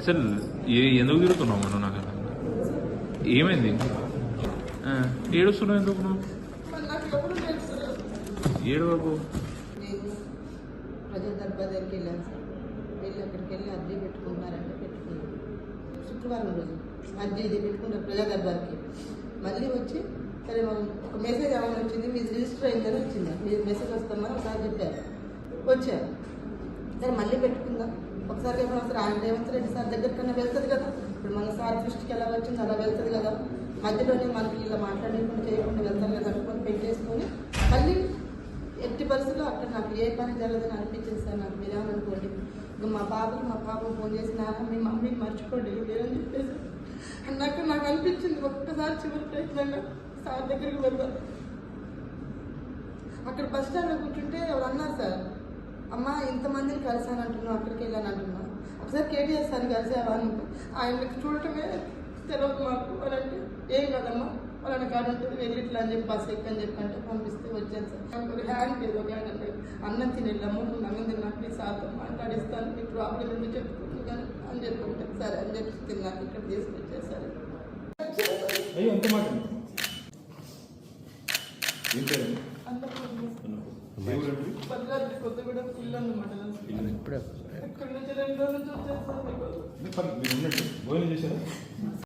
అసలు ఏ ఎందుకు తిరుగుతున్నావు మనం నాకు ఏమైంది? ఆ, ఏడుస్తున్నావు ఎందుకు నువ్వు? నాకు ఎవరు ఏడు బాబు నేను ప్రజా దర్బార్ దగ్గరికి వెళ్ళాను సార్. వెళ్ళి అక్కడికి వెళ్ళి అర్జీ పెట్టుకుంటున్నారంటే పెట్టుకున్నాను శుక్రవారం రోజు. అర్జీ ఇది పెట్టుకున్నారు ప్రజా దర్బార్కి మళ్ళీ వచ్చి సరే మనం ఒక మెసేజ్ ఏమైనా వచ్చింది మీరు రిజిస్టర్ అయిందని వచ్చింది. మీరు మెసేజ్ వస్తామని ఒకసారి చెప్పారు. వచ్చారు సరే మళ్ళీ పెట్టుకుందాం? ఒకసారి చెప్పిన ఆయన రేవంత్ రెడ్డి సార్ దగ్గర కన్నా వెళ్తుంది కదా. ఇప్పుడు మన సార్ దృష్టికి ఎలా వచ్చింది అలా వెళ్తుంది కదా. మధ్యలోనే మనకి ఇలా మాట్లాడేయకుండా చేయకుండా వెళ్తాను కదా అనుకుని పెట్టేసుకొని మళ్ళీ ఎట్టి పరిస్థితుల్లో అక్కడ నాకు ఏ పని జరగదని అనిపించింది సార్ నాకు మీరేమనుకోండి ఇంకా మా బాబుకి మా పాప ఫోన్ చేసి నాన్న మీ మమ్మీ మర్చిపోండి లేదని చెప్పేసి. అన్నాక నాకు అనిపించింది ఒక్కసారి చివరి ప్రయత్నంగా సార్ దగ్గరికి వెళ్దాం. అక్కడ బస్ స్టాండ్లో కూర్చుంటే ఎవరు ఇంతమందిని కలిసాను అంటున్నావు అక్కడికి వెళ్ళాను అంటున్నావు ఒకసారి కేటీఆర్ సార్ని కలిసావా అని ఆయనకి చూడటమే తెలియదు మాకు. అని అంటే ఏం కదమ్మా వాళ్ళని కాడ ఉంటుంది వెళ్ళి ఇట్లా అని చెప్పి బస్ ఎక్కని చెప్పి అంటే పంపిస్తే వచ్చాను సార్. నాకు ఒక హ్యాండ్ లేదు ఒక హ్యాండ్ అంటే అన్నం తిని వెళ్ళాము అన్నం తిన్నా ప్లీజ్ సార్తో మాట్లాడిస్తాను మీ ప్రాబ్లం ఎందుకు చెప్పుకుంటు కానీ అని చెప్పి ఉంటాను సరే అని చెప్పి తిన్నాను ఇక్కడ తీసుకొచ్చేసారు. అయ్యో ఎంత మాట? ఏం పేరు? ఉన్నట్టు. భోజనం చేశారా?